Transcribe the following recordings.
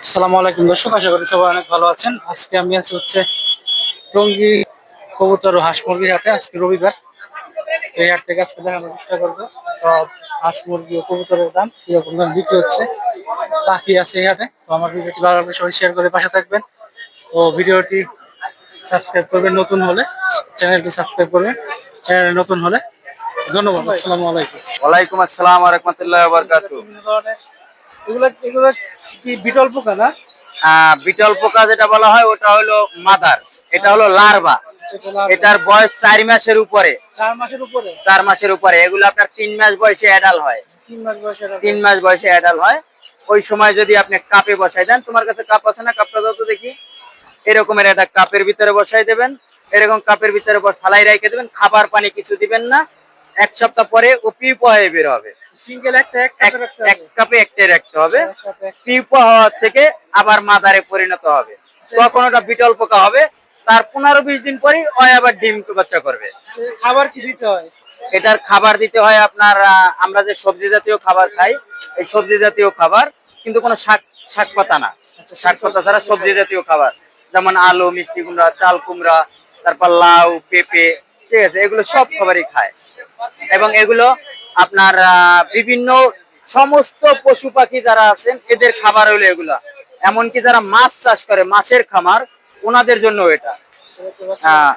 আসসালামু আলাইকুম দর্শক আশা করি সবাই অনেক ভালো আছেন। আজকে আমি আছি হচ্ছে টঙ্গী কবুতর ও হাঁস মুরগির হাটে। আজকে রবিবার এই হাট থেকে আজকে দেখানোর চেষ্টা করব। সব হাঁস মুরগি ও কবুতরের দাম কীরকম দাম বিক্রি হচ্ছে পাখি আছে এই হাটে। তো আমার ভিডিওটি ভালো লাগলে সবাই শেয়ার করে পাশে থাকবেন। ও ভিডিওটি সাবস্ক্রাইব করবেন নতুন হলে চ্যানেলটি সাবস্ক্রাইব করবেন চ্যানেল নতুন হলে। ধন্যবাদ আসসালামু আলাইকুম। ওয়ালাইকুম আসসালাম রহমতুল্লাহ বরকাতু বিভিন্ন ধরনের এগুলো এগুলো কি বিটল পোকা না? বিটল পোকা যেটা বলা হয় ওটা হলো মাদার। এটা হলো লার্ভা। এটার বয়স চার মাসের উপরে। চার মাসের উপরে? চার মাসের উপরে। এগুলো আপনার তিন মাস বয়সে অ্যাডাল হয়। তিন মাস বয়সে অ্যাডাল হয়। ওই সময় যদি আপনি কাপে বসাই দেন তোমার কাছে কাপ আছে না? কাপটা দাও তো দেখি। এরকমের একটা কাপের ভিতরে বসাই দেবেন। এরকম কাপের ভিতরে ফালাই রেখে দেবেন। খাবার পানি কিছু দিবেন না। এক সপ্তাহ পরে ও পিপ হয়ে বের হবে। সিঙ্গেল একটা এক কাপে রাখতে হবে। রাখতে পিপা হওয়ার থেকে আবার মাদারে পরিণত হবে। তখন ওটা বিটল পোকা হবে তার পনেরো বিশ দিন পরেই ওই আবার ডিম বাচ্চা করবে। খাবার কি দিতে হয়? এটার খাবার দিতে হয় আপনার আমরা যে সবজি জাতীয় খাবার খাই এই সবজি জাতীয় খাবার কিন্তু কোনো শাক শাক পাতা না। শাক পাতা ছাড়া সবজি জাতীয় খাবার। যেমন আলু মিষ্টি কুমড়া চাল কুমড়া তারপর লাউ পেঁপে ঠিক আছে এগুলো সব খাবারই খায়। এবং এগুলো আপনার বিভিন্ন সমস্ত পশু পাখি যারা আছেন এদের খাবার হলো এগুলা। এমনকি যারা মাছ চাষ করে মাছের খামার ওনাদের জন্য এটা। হ্যাঁ।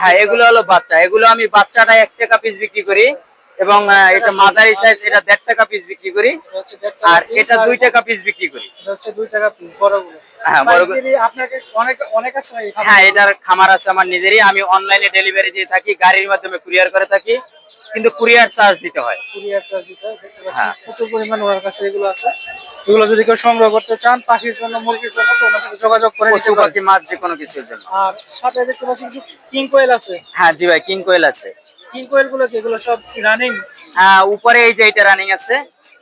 হ্যাঁ এগুলো হলো বাচ্চা। এগুলো আমি বাচ্চাটা এক টাকা পিস বিক্রি করি এবং এটা মাঝারি সাইজ এটা দেড় টাকা পিস বিক্রি করি। আর এটা দুই টাকা পিস বিক্রি করি। হ্যাঁ, হ্যাঁ এটার খামার আছে আমার নিজেরই। আমি অনলাইনে ডেলিভারি দিয়ে থাকি গাড়ির মাধ্যমে কুরিয়ার করে থাকি। কিন্তু কুরিয়ার চার্জ দিতে হয়। কুরিয়ার চার্জ দিতে হয়, দেখতে পাচ্ছেন হ্যাঁ। প্রচুর পরিমাণ ওনার কাছে এগুলো আছে। এগুলো যদি কেউ সংগ্রহ করতে চান পাখির জন্য মুরগির জন্য তো ওনার সাথে যোগাযোগ করে পশু পাখি মাছ যে কোনো কিছুর জন্য। আর সাথে দেখতে পাচ্ছি কিছু কিং কোয়েল আছে। হ্যাঁ জি ভাই কিং কোয়েল আছে। কিং কোয়েলগুলো কি? এগুলো সব রানিং হ্যাঁ উপরে এই যে এটা রানিং আছে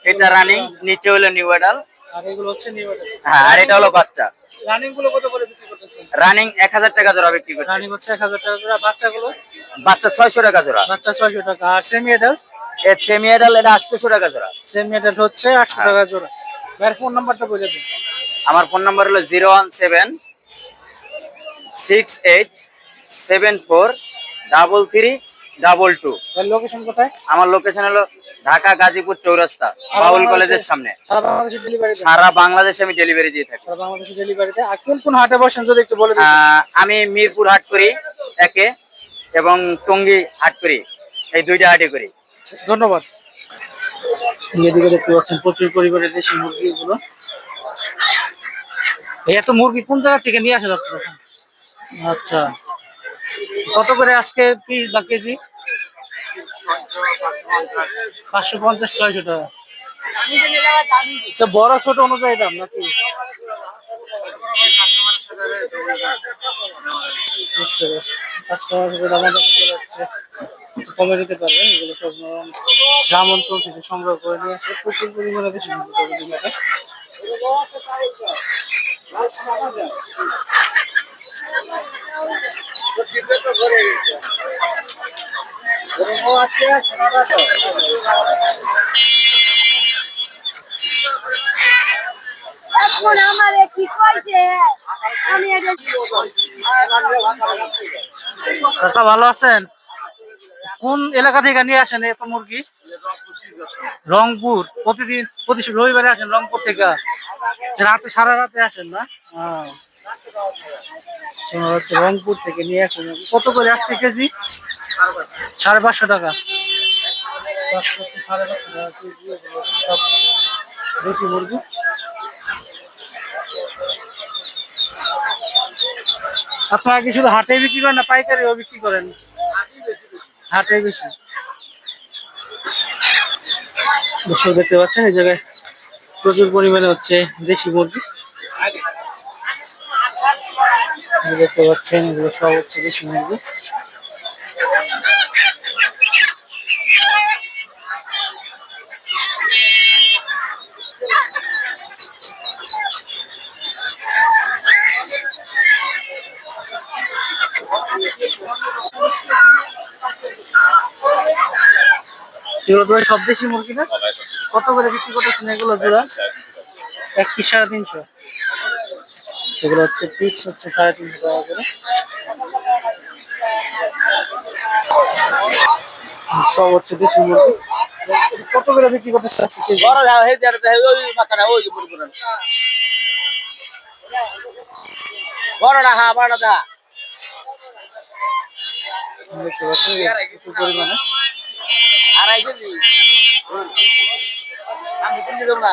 এটা রানিং নিচে হলো নিউ অ্যাডাল আর এগুলো হচ্ছে নিউ হ্যাঁ আর এটা হলো বাচ্চা। রানিংগুলো কত করে বিক্রি রানিং এক হাজার টাকা জোড়া বিক্রি করছে রানিং হচ্ছে এক হাজার টাকা আর বাচ্চাগুলো? বাচ্চা ছয়শো টাকা জোড়া। বাচ্চা ছয়শো টাকা। আর সেমি এডাল এর সেমি অ্যাডাল এটা আটশোশো টাকা জোড়া। সেমি এডাল হচ্ছে আটশো টাকা জোড়া। ভাইয়ের ফোন নাম্বারটা বলে দিন। আমার ফোন নাম্বার হলো zero one seven six eight seven four double three double two. Location কোথায়? আমার লোকেশন হলো ঢাকা গাজীপুর চৌরাস্তা বাউল কলেজের সামনে। সারা বাংলাদেশে আমি ডেলিভারি দিয়ে থাকি। কোন কোন হাটে বসেন যদি একটু বলে আমি মিরপুর হাট করি একে এবং টঙ্গী হাট করি এই দুইটা হাটে করি। ধন্যবাদ। এদিকে দেখতে পাচ্ছেন প্রচুর পরিমাণে দেশি মুরগি এত কোন জায়গা থেকে নিয়ে আসা যাচ্ছে? আচ্ছা। কত করে আজকে পিস বা কেজি? পাঁচশো পঞ্চাশ, ছয়শো টাকা। আচ্ছা বড় ছোট অনুযায়ী দাম নাকি? বুঝতে পারছি। কাস্টমার সাথে কমে দিতে পারবেন, এগুলো সব গ্রাম অঞ্চল থেকে সংগ্রহ করে নিয়ে আসে প্রচুর পরিমাণে বেশি। এখন আমারে কি কইছে? আমি ভালো আছেন? কোন এলাকা থেকে নিয়ে আসেন এত মুরগি? রংপুর। প্রতিদিন, প্রতি রবিবারে আসেন রংপুর থেকে। রাতে, সারা রাতে আসেন না। শোনা যাচ্ছে রংপুর থেকে নিয়ে আসেন। কত করে আজকে কেজি? সাড়ে পাঁচশো টাকা। দেশি মুরগি। আপনারা কি শুধু হাটে বিক্রি করেন না পাইকারিও বিক্রি করেন? হাটে বেশি। দর্শক দেখতে পাচ্ছেন, এই জায়গায় প্রচুর পরিমাণে হচ্ছে দেশি মুরগি। দেখতে পাচ্ছেন, এগুলো সব হচ্ছে দেশি মুরগি। এগুলো তো সব দেশি মুরগি না? কত করে বিক্রি করতেছেন এগুলো জোড়া? এক পিস সাড়ে তিনশো? সেগুলো হচ্ছে পিস হচ্ছে সাড়ে তিনশো টাকা করে। সব হচ্ছে দেশি মুরগি। কত করে বিক্রি করতে চাচ্ছি বড়টা হ্যাঁ বড়টা পরিমাণে। আড়াই কেজি। আমি কিনে দেবো না।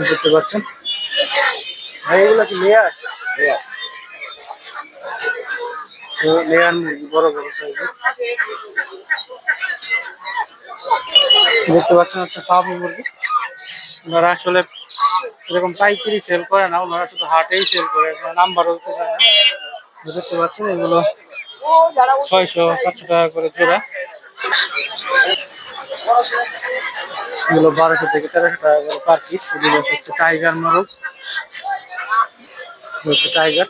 দেখতে পাচ্ছেন? ভাই এগুলো কি লেয়ার লেয়ার মুরগি বড় বড় সাইজের দেখতে পাচ্ছেন হচ্ছে মুরগি। ওনারা আসলে এরকম পাইকারি সেল করে না, ওনারা শুধু হাটেই সেল করে নাম্বার হতে চায় না। দেখতে পাচ্ছেন, এগুলো ছয়শো সাতশো টাকা করে জোড়া। এগুলো বারোশো থেকে তেরোশো টাকা করে পার পিস এগুলো হচ্ছে টাইগার মোরগ। হচ্ছে টাইগার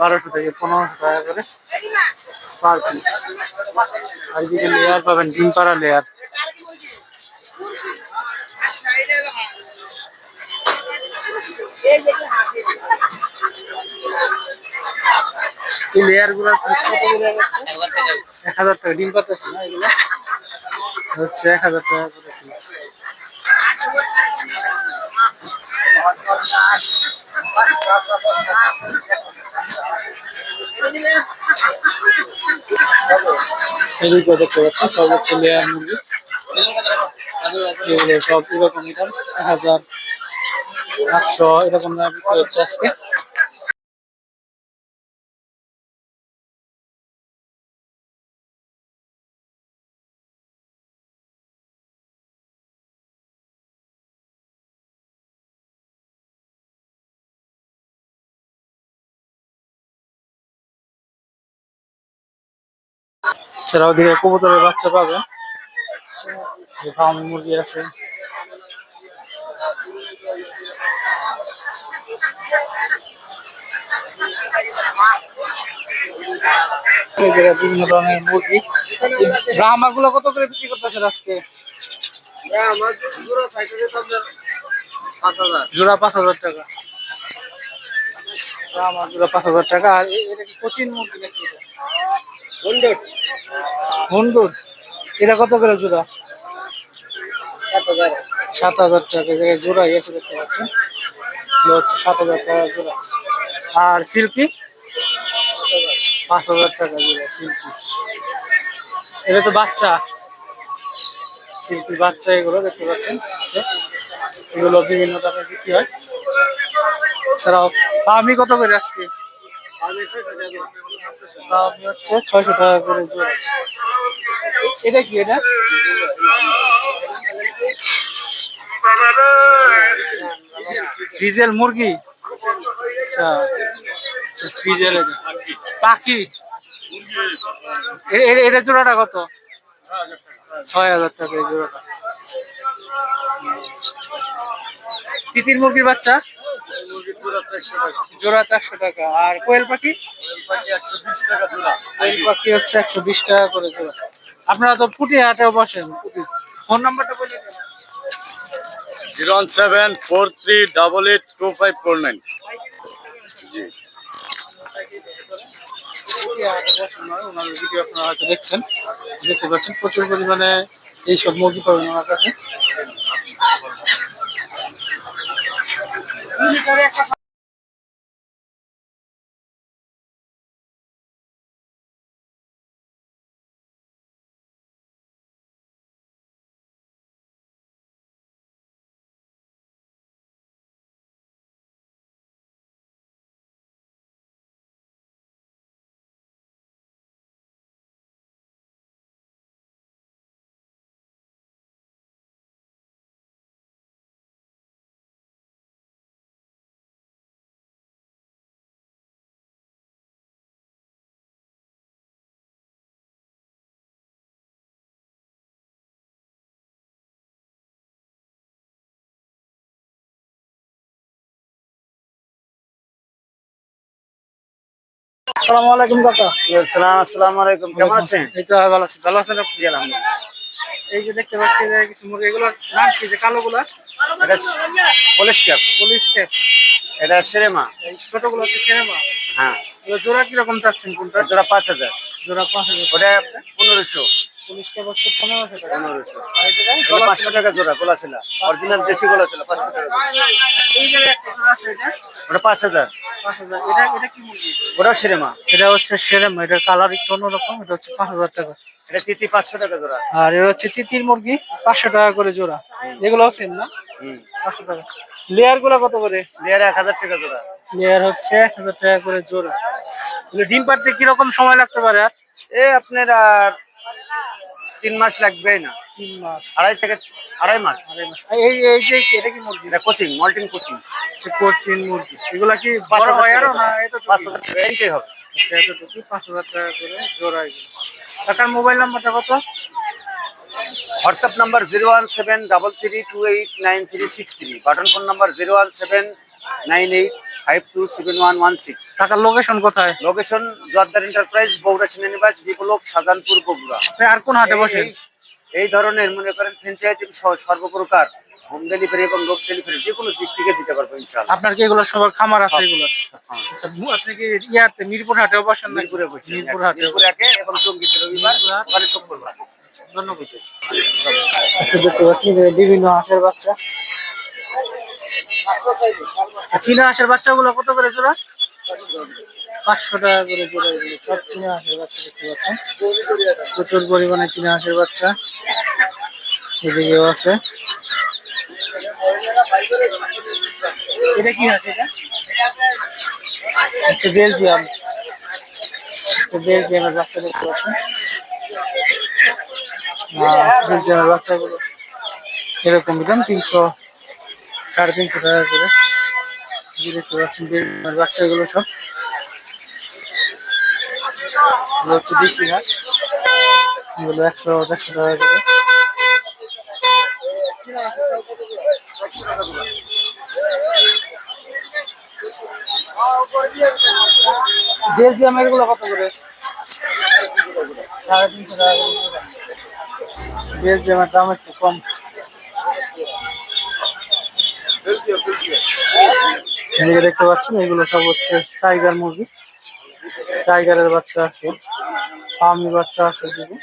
বারোশো থেকে পনেরোশো টাকা করে। পার পিস আর এদিকে লেয়ার পাবেন, ডিম পাড়া লেয়ার এই লেয়ারগুলো এক হাজার টাকা, ডিম পাতাছে না হচ্ছে এক হাজার টাকা করে। এদিকে দেখতে মুরগি এগুলো সব এরকম হাজার আটশো এরকম দাম হচ্ছে আজকে। এছাড়াও ওদিকে কবুতরের বাচ্চা পাবে। ফার্মি মুরগি আছে। বিভিন্ন ধরনের মুরগি। ব্রাহ্মা গুলো কত করে বিক্রি করতেছেন আজকে? পাঁচ হাজার। জোড়া পাঁচ হাজার টাকা। ব্রাহ্মা জোড়া পাঁচ হাজার টাকা। আর এটা কি কোচিন মুরগি নাকি হুন্ডুর। এটা কত করে জোড়া? সাত হাজার। টাকা জোড়া এসে দেখতে পাচ্ছেন। সাত হাজার টাকা জোড়া। আর সিল্কি? পাঁচ হাজার টাকা জোড়া সিল্কি। এটা তো বাচ্চা। সিল্কি বাচ্চা এগুলো দেখতে পাচ্ছেন। এগুলো বিভিন্ন দামে বিক্রি হয়। এছাড়াও আমি কত করে আজকে? আমি হচ্ছে ছয়শো টাকা করে জোড়া। এটা কি এটা? ফ্রিজেল মুরগি? আচ্ছা আচ্ছা, ফ্রিজেল পাখি? এটা জোড়াটা কত? ছয় হাজার টাকা এই জোড়াটা। তিতির মুরগির বাচ্চা? জোড়া চারশো টাকা। আর কোয়েল পাখি? কোয়েল পাখি হচ্ছে একশো বিশ টাকা করে জোড়া। আপনারা তো পুটি হাটেও বসেন। ফোন নাম্বারটা বলে zero one seven four three double eight two five four nine. জি। হাটে ওনাদের ভিডিও আপনারা হয়তো দেখছেন। দেখতে পাচ্ছেন প্রচুর পরিমাণে এইসব মুরগি পাবেন ওনার কাছে। আসসালামু আলাইকুম কাকা। সালাম আসসালামু আলাইকুম। কেমন আছেন? এই তো ভালো আছি। ভালো আছেন আপনি? এই যে দেখতে পাচ্ছি যে কিছু মুরগি এগুলোর নাম কি যে কালো গুলো এটা পুলিশ ক্যাপ পুলিশ ক্যাপ এটা সেরেমা। এই ছোটগুলো হচ্ছে সিনেমা হ্যাঁ। জোড়া কীরকম চাচ্ছেন কোনটা? জোড়া পাঁচ হাজার। জোড়া পাঁচ হাজার। ওটা পনেরোশো। পনেরোশো টাকা। পনেরোশো। পাঁচশো টাকা জোড়া গোলা ছিল। অরিজিনাল দেশি গোলা পাঁচশো টাকা ওটা পাঁচ হাজার। এটা এটা ওটাও সেরেমা। এটা হচ্ছে সেরেম। এটার কালার একটু অন্যরকম। এটা হচ্ছে পাঁচ হাজার টাকা। এটা তিতি পাঁচশো টাকা জোড়া। আর এটা হচ্ছে তিতির মুরগি পাঁচশো টাকা করে জোড়া। এগুলো সেম না? পাঁচশো টাকা। লেয়ারগুলা কত করে? লেয়ার এক হাজার টাকা জোড়া। লেয়ার হচ্ছে এক হাজার টাকা করে জোড়া। ডিম পাড়তে কীরকম সময় লাগতে পারে আর? এ আপনার আর তিন মাস লাগবেই না। তিন মাস। আড়াই থেকে আড়াই মাস। আড়াই মাস। এই এই যে এটা কি মুরগি? এটা কোচিং মল্টিং কোচিং। হচ্ছে কোচিন মুরগি। এগুলা কি বড় হয় আরও না? এটা তো পাঁচশো টাকা এইটাই হবে। আচ্ছা এতটুকু পাঁচ হাজার টাকা করে জোড়া এগুলো টাকার মোবাইল নাম্বারটা কত? WhatsApp number zero one seven double three two eight nine three six three. Button phone number zero one seven nine eight five two seven one one six. টাকার লোকেশন কোথায়? লোকেশন জর্দার এন্টারপ্রাইজ বগুড়া সেনানিবাস বিপ্লব শাহজাহানপুর বগুড়া। আর কোন হাটে বসেন? এই- ধরনের মনে করেন ফ্র্যাঞ্চাইজি সর্বপ্রকার হোম ডেলিভারি এবং লোক ডেলিভারি যে কোনো ডিস্ট্রিক্টে দিতে পারব ইনশাআল্লাহ। আপনার কি এগুলো সবার খামার আছে এগুলো? হ্যাঁ। আচ্ছা আপনি কি ইয়াতে মিরপুর হাটেও বসেন মিরপুরে বসি মিরপুর হাটে মিরপুর একে এবং টঙ্গিতে রবিবার ওখানে শুক্রবার। ধন্যবাদ। আচ্ছা বিভিন্ন হাঁসের বাচ্চা। চীনা হাঁসের বাচ্চাগুলো কত করে জোড়া? পাঁচশো টাকা করে জোড়া এগুলো। সব চীনা হাঁসের বাচ্চা দেখতে পাচ্ছেন। প্রচুর পরিমাণে চীনা হাঁসের বাচ্চা এদিকেও আছে। এটা কি হাঁস এটা? আচ্ছা বেলজিয়াম। বেলজিয়ামের বাচ্চা দেখতে পাচ্ছেন। বেলজিয়ামের বাচ্চাগুলো। এরকম দাম তিনশো সাড়ে তিনশো টাকা করে। দেখতে পাচ্ছেন বাচ্চাগুলো সব। হচ্ছে দেশি হাঁস। এগুলো একশো, দেড়শো টাকা করে। বেলজিয়াম এগুলো কত করে? সাড়ে তিনশো টাকা করে। বেলজিয়ামের দাম একটু কম। এদিকে দেখতে পাচ্ছেন, এগুলো সব হচ্ছে টাইগার মুরগি টাইগারের বাচ্চা আছে ফার্মি বাচ্চা আছে এদিকে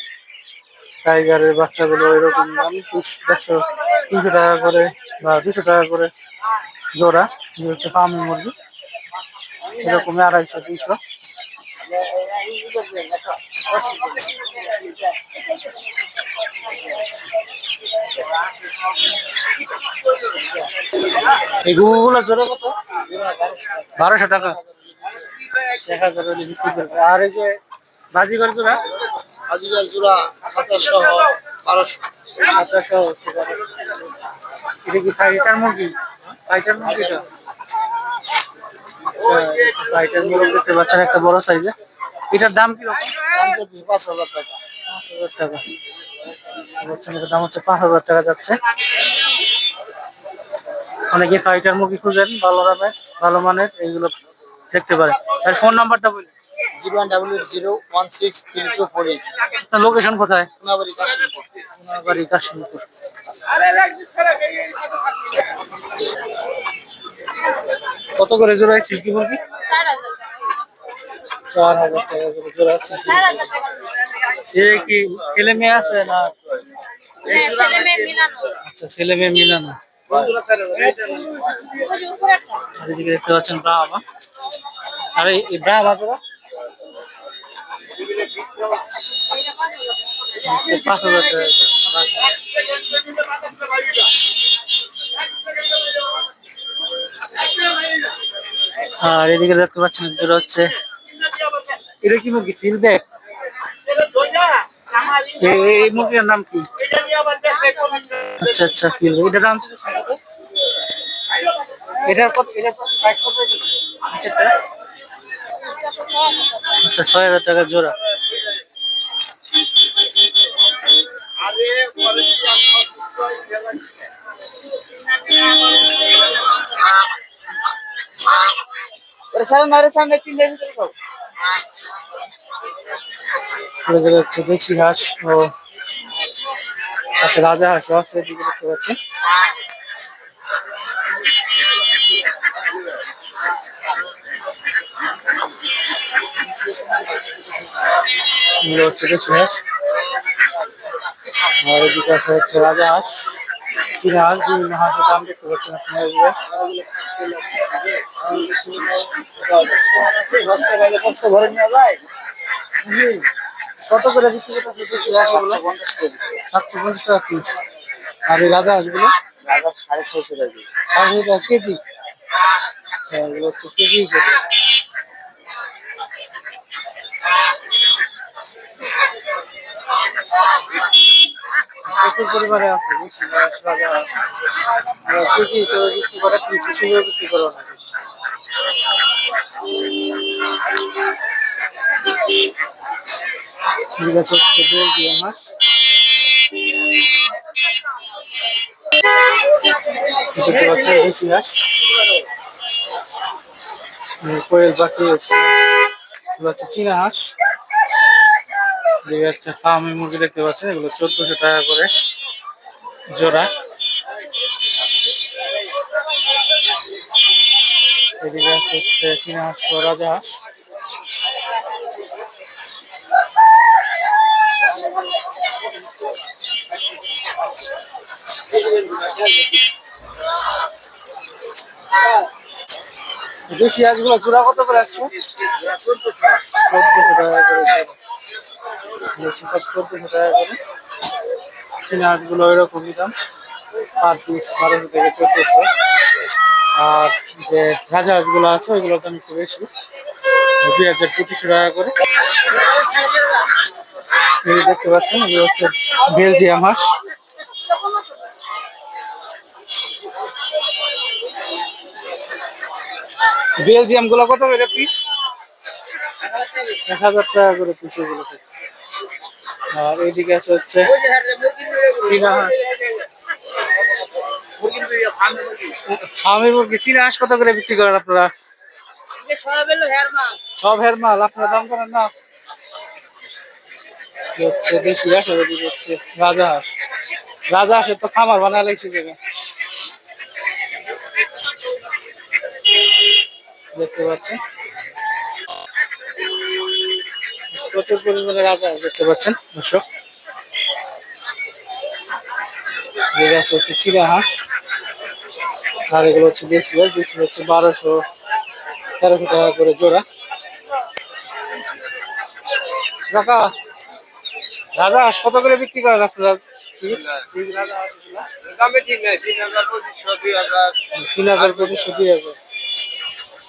টাইগারের বাচ্চাগুলো এরকম দাম তিনশো টাকা করে বা দুশো টাকা করে জোড়া। এগুলো হচ্ছে ফার্মি মুরগি। এরকম আড়াইশো তিনশো এই গুগুলো জোড়া কত? বারোশো টাকা। এক হাজার হলে বিক্রি করবে। আর এই যে বাজিগর জোড়া আজিজাল জোড়া সাতাশশো বারোশো। আঠাশো হচ্ছে। এটা কি ফাইটার মুরগি? ফাইটার মুরগি এটা আচ্ছা ফাইটার মুরগি দেখতে পাচ্ছেন একটা বড় সাইজে। এটার দাম কি রকম? পাঁচ হাজার টাকা। পাঁচ হাজার টাকা। বলছেন এটার দাম হচ্ছে পাঁচ হাজার টাকা যাচ্ছে। অনেকে ফাইটার মুরগি খুঁজেন ভালো দামে ভালো মানের এইগুলো দেখতে পারেন। আর ফোন নাম্বারটা বলি zero one double eight zero one six three two four eight. Location কোথায়? সোনাবাড়ি কাশিমপুর। আমার কাশিমপুর। কত করে জোড়ায় সিল্কি মুরগি? চার হাজার টাকা করে জোড়া সিল্কি এ কি ছেলে মেয়ে আছে না? আচ্ছা ছেলে মেয়ে মিলানো। দেখতে পাচ্ছেন ব্রাহ্মা আর এই এই ব্রাহ্মা পাঁচ হাজার আর এদিকে দেখতে পাচ্ছেন যেটা হচ্ছে এটা কি মুরগি? ফিল ব্যাগ এই মুরগির নাম কি? আচ্ছা আচ্ছা ফিল এটার দাম এটার কত কত আচ্ছা ছয় হাজার টাকা জোড়া। সামনে তিনটার ভিতরে সব। চলে যাবে হচ্ছে দেশি হাঁস ও আছে রাজা হাঁসও আছে এদিকে দেখতে এগুলো হচ্ছে হাঁস আর এদিকে আছে হাঁস। হাঁস। কত করে বিক্রি হাঁসগুলো সাতশো পঞ্চাশ টাকা পিস আর এই রাজা হাঁসগুলো সাড়ে ছয়শো টাকা সাড়ে টাকা কেজি? আচ্ছা এগুলো হচ্ছে কেজি হিসেবে। প্রচুর পরিমাণে আছে বেশি রাজা। আর কেজি হিসেবে বিক্রি করে পিস হিসেবে বিক্রি করে অনেকে হচ্ছে হাঁস। মুরগি দেখতে পাচ্ছেন, এগুলো চোদ্দশো টাকা করে জোড়া। এদিকে আছে হচ্ছে চীনা হাঁস রাজা হাঁস। দেশি হাঁসগুলো জোড়া কত করে আছে চোদ্দশো টাকা করে। দেশি চোদ্দশো টাকা করে। চীনা হাঁসগুলো এরকমই দাম। পার পিস বারোশো থেকে চোদ্দশো। আর যে রাজা হাঁসগুলো আছে, ওইগুলোর দাম একটু বেশি। দুই হাজার পঁচিশশো টাকা করে। দেখতে পাচ্ছেন, এগুলো হচ্ছে বেলজিয়াম হাঁস। বেলজিয়ামগুলো কত করে পিস এক হাজার টাকা করে পিস এগুলো আর এইদিকে আছে হচ্ছে চীনা হাঁস। আমি চীনা হাঁস কত করে বিক্রি করেন আপনারা? সব হের মাল। আপনারা দাম করেন না? হচ্ছে দেশি হাঁস রাজা হাঁস। রাজা হাঁসের তো খামার বানা লাইছে জায়গা দেখতে পাচ্ছেন। প্রচুর পরিমাণে রাজা দেখতে পাচ্ছেন দর্শক। গাছ হচ্ছে চিরা হাঁস। আর এগুলো হচ্ছে দেশি হাঁস দেশি হচ্ছে বারোশো তেরোশো টাকা করে জোড়া। কাকা রাজা হাঁস কত করে বিক্রি করেন আপনারা? নাই তিন হাজার পঁচিশশো দুই হাজার তিন হাজার পঁচিশশো দুই হাজার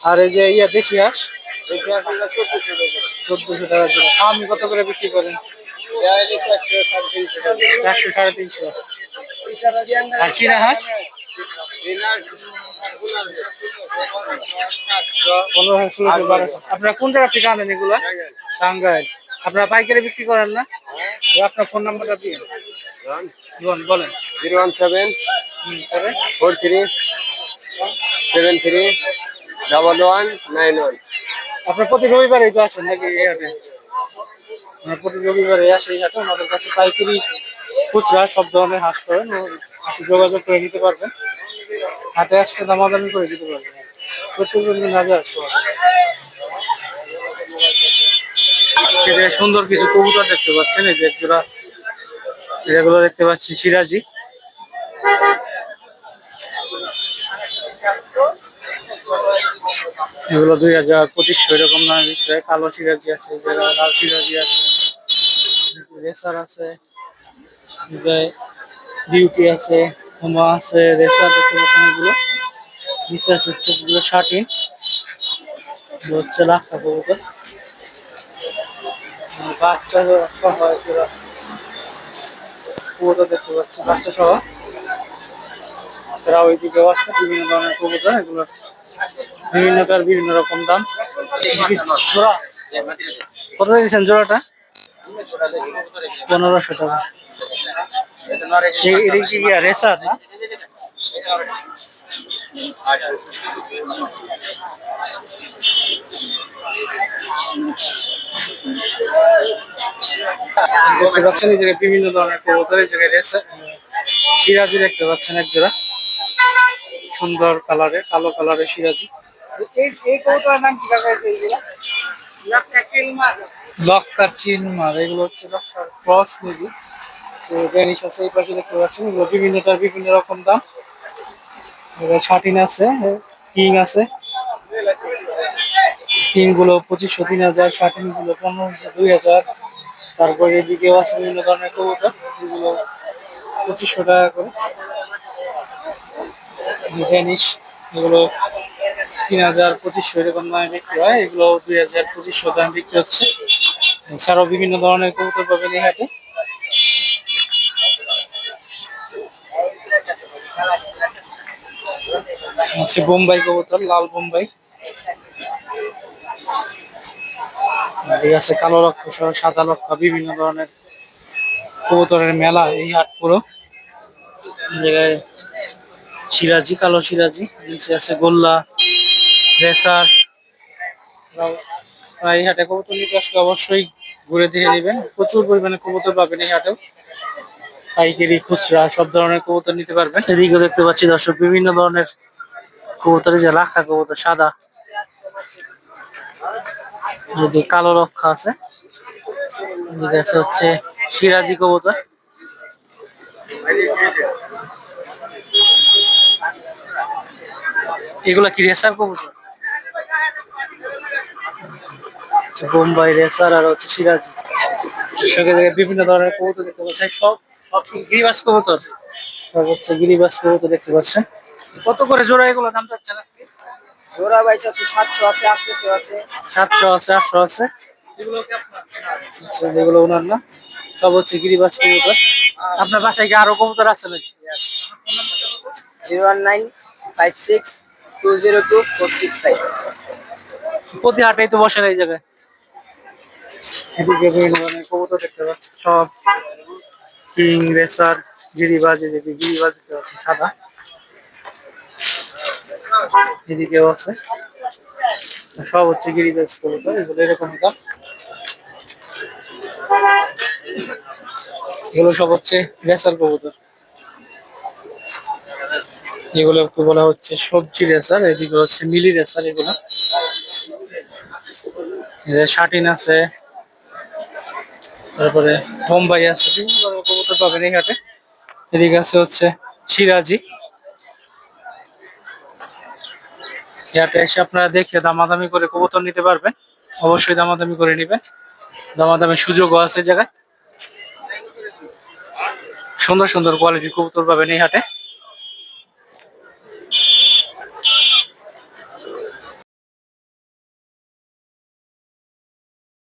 আর এই যে ইয়া দেশি হাঁস? চোদ্দশো টাকা জোড়া আমি কত করে বিক্রি করেন? চারশো সাড়ে তিনশো আর চীনা হাঁস? আপনারা কোন জায়গা থেকে আনেন এগুলো? টাঙ্গাইল। আপনারা পাইকারি বিক্রি করেন না? আপনার ফোন নাম্বারটা দিয়ে বলেন। Zero one seven four three seven three double one nine one আপনার প্রতি রবিবারে তো আসেন নাকি এই হাটে? প্রতি রবিবারে আসে এই ওনাদের কাছে পাইকারি খুচরা সব ধরনের হাঁস ও আসে যোগাযোগ করে নিতে পারবেন। হাটে আসলে দামাদামি করে দিতে পারবেন। প্রচুর পরিমাণে হাঁস পাওয়া যে সুন্দর কিছু কবুতর দেখতে পাচ্ছেন, এই যে একজোড়া, এগুলো দেখতে পাচ্ছি সিরাজি। এগুলো দুই হাজার পঁচিশশো এরকম দামে বিক্রি হয়। কালো সিরাজি আছে যারা লাল সিরাজি আছে, রেসার আছে বিউটি আছে, হোমা আছে, রেসার দেখতে পাচ্ছেন এগুলো। নিচে হচ্ছে এগুলো শার্টিন হচ্ছে লাখ কবুতর। বাচ্চা দেখতে পাচ্ছি বাচ্চা সহ। এছাড়া ওইদিকেও বিভিন্ন ধরনের কবুতর, এগুলো বিভিন্ন তার বিভিন্ন রকম দাম। জোড়া? কত দিয়েছেন জোড়াটা? পনেরোশো টাকা। দেখতে পাচ্ছেন এই জায়গায় বিভিন্ন ধরনের এই জায়গায় সিরাজি দেখতে পাচ্ছেন এক জোড়া। সুন্দর কালারের কালো কালারের সিরাজি। এই এই কবুতরের নাম মার এগুলো হচ্ছে ক্রস আছে, এই পাশে দেখতে বিভিন্নটার বিভিন্ন রকম দাম। এগুলো শার্টিন আছে, কিং আছে। কিংগুলো পঁচিশশো, তিন হাজার শার্টিনগুলো পনেরোশো, দুই হাজার। তারপরে এদিকেও আছে বিভিন্ন ধরনের কবুতর এগুলো পঁচিশশো টাকা করে। এগুলো তিন হাজার পঁচিশশো এরকম দামে বিক্রি হয়। এগুলো দুই হাজার পঁচিশশো দামে বিক্রি হচ্ছে। এছাড়াও বিভিন্ন ধরনের কবুতর পাবেন এই হাটে। হচ্ছে বোম্বাই কবুতর, লাল বোম্বাই। আছে, কালো লক্ষ সহ সাদা লক্ষ বিভিন্ন ধরনের কবুতরের মেলা এই হাট পুরো। সিরাজি কালো সিরাজি নিচে আছে গোল্লা রেসার এই হাটে কবুতর নিতে আসলে অবশ্যই ঘুরে দেখে নেবেন। প্রচুর পরিমাণে কবুতর পাবেন এই হাটেও। পাইকারি, খুচরা, সব ধরনের কবুতর নিতে পারবেন। এদিকে দেখতে পাচ্ছি দর্শক, বিভিন্ন ধরনের কবুতর যে রাখা কবুতর, সাদা। কালো রক্ষা আছে। আছে হচ্ছে সিরাজি কবুতর। এগুলা কি রেসার কবুতর? বোম্বাই রেসার আর হচ্ছে সিরাজি। সঙ্গে জায়গায় বিভিন্ন ধরনের কবুতর দেখতে পাচ্ছেন সব সব গিরিবাস কবুতর? সব হচ্ছে গিরিবাস কবুতর দেখতে পাচ্ছেন কত করে জোড়া এগুলো? দাম চাচ্ছেন আজকে? জোড়া বাইচা তো সাতশো আছে আটশো আছে। সাতশো আছে আটশো আছে। আচ্ছা এগুলো ওনার না? সব হচ্ছে গিরিবাস কবুতর। আপনার বাসায় কি আরও কবুতর আছে নাকি? Zero one nine five six two zero two four six five. প্রতি হাটেই তো বসেন এই জায়গায়। এদিকে বিভিন্ন ধরনের কবুতর দেখতে পাচ্ছি। সব কিং, রেসার, গিরিবাজ এদিকে গিরিবাজ দেখতে পাচ্ছি, সাদা। এদিকেও আছে। সব হচ্ছে গিরিবাজ কবুতর, এগুলো এরকম দাম এগুলো সব হচ্ছে রেসার কবুতর। এগুলো বলা হচ্ছে সবজি রেসার, এদিকে হচ্ছে মিলি রেসার এগুলো। শার্টিন আছে। তারপরে বোম্বাই আছে, বিভিন্ন ধরনের কবুতর পাবেন এই হাটে। এদিকে আছে হচ্ছে সিরাজি। হাটে এসে আপনারা দেখে দামাদামি করে কবুতর নিতে পারবেন। অবশ্যই দামাদামি করে নেবেন। দামাদামির সুযোগও আছে জায়গায়। সুন্দর সুন্দর কোয়ালিটির কবুতর পাবেন এই হাটে।